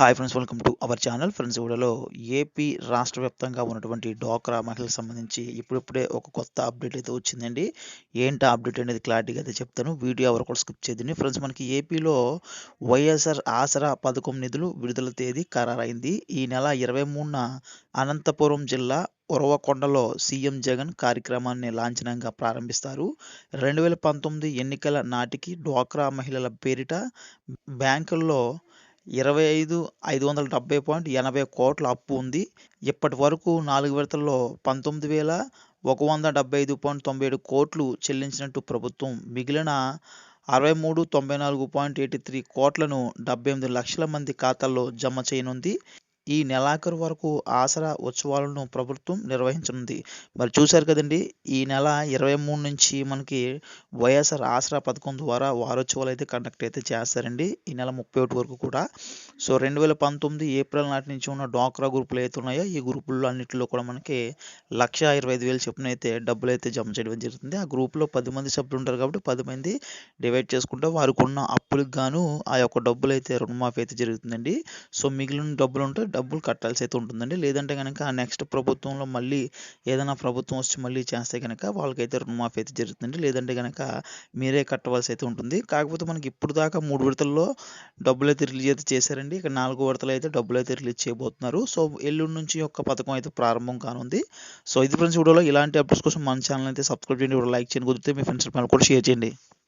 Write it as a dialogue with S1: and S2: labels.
S1: Hi friends welcome to our channel friends ఇవిడలో AP రాష్ట్ర వ్యాప్తంగా ఉన్నటువంటి డోక్రా మహిళలకు సంబంధించి ఇప్పుడిప్పుడే ఒక కొత్త అప్డేట్ అయితే వచ్చిందండి. ఏంటి అప్డేట్ అనేది క్లారిటీగా అయితే చెప్తాను. వీడియో ఎవరు కూడా స్కిప్ చేయండి ఫ్రెండ్స్ మనకి ఏపీలో వైఎస్ఆర్ ఆసరా పథకం నిధులు విడుదల తేదీ ఖరారైంది. ఈ నెల ఇరవై మూడున అనంతపురం జిల్లా ఉరవకొండలో సీఎం జగన్ కార్యక్రమాన్ని లాంఛనంగా ప్రారంభిస్తారు. రెండు వేల పంతొమ్మిది ఎన్నికల నాటికి డ్వాక్రా మహిళల పేరిట బ్యాంకుల్లో ఇరవై ఐదు ఐదు వందల డెబ్బై పాయింట్ ఎనభై కోట్ల అప్పు ఉంది. ఇప్పటి వరకు నాలుగు విడతల్లో పంతొమ్మిది వేల ఒక వంద డెబ్బై ఐదు పాయింట్ తొంభై ఏడు కోట్లు చెల్లించినట్టు ప్రభుత్వం. మిగిలిన అరవై మూడు తొంభై నాలుగు పాయింట్ ఎయిటీ త్రీ కోట్లను డెబ్బై ఎనిమిది లక్షల మంది ఖాతాల్లో జమ చేయనుంది. ఈ నెలాఖరు వరకు ఆసరా ఉత్సవాలను ప్రభుత్వం నిర్వహించనుంది. మరి చూశారు కదండి ఈ నెల ఇరవై మూడు నుంచి మనకి వైఎస్ఆర్ ఆసరా పథకం ద్వారా వారోత్సవాలు అయితే కండక్ట్ అయితే చేస్తారండి. ఈ నెల ముప్పై ఒకటి వరకు కూడా. సో రెండు వేల పంతొమ్మిది ఏప్రిల్ నాటి నుంచి ఉన్న డ్వాక్రా గ్రూపులు అయితే ఉన్నాయో ఈ గ్రూపుల్లో అన్నింటిలో కూడా మనకి లక్ష ఇరవై ఐదు వేల చొప్పున అయితే డబ్బులు అయితే జమ చేయడం జరుగుతుంది. ఆ గ్రూప్లో పది మంది సభ్యులు ఉంటారు కాబట్టి పది మంది డివైడ్ చేసుకుంటే వారికి ఉన్న అప్పులకు గాను ఆ యొక్క డబ్బులు అయితే రుణమాఫీ అయితే జరుగుతుందండి. సో మిగిలిన డబ్బులు ఉంటే డబ్బులు కట్టాల్సి అయితే ఉంటుందండి. లేదంటే కనుక నెక్స్ట్ ప్రభుత్వంలో మళ్ళీ ఏదైనా ప్రభుత్వం వచ్చి మళ్ళీ చేస్తే కనుక వాళ్ళకైతే రుణమాఫీ అయితే జరుగుతుంది లేదంటే కనుక మీరే కట్టవలసి అయితే ఉంటుంది. కాకపోతే మనకి ఇప్పుడు దాకా మూడు విడతల్లో డబ్బులు అయితే రిలీజ్ అయితే చేశారండి. ఇక నాలుగో విడతలు అయితే డబ్బులు అయితే రిలీజ్ చేయబోతున్నారు. సో ఎల్లుండి నుంచి యొక్క పథకం అయితే ప్రారంభం కానుంది. సో ఇది ఫ్రెండ్స్ వీడియోలో ఇలాంటి అప్డేట్స్ కోసం మన ఛానల్ అయితే సబ్స్క్రైబ్ చేయండి. లైక్ చేయండి. కుదిరితే మీ ఫ్రెండ్స్ కూడా షేర్ చేయండి.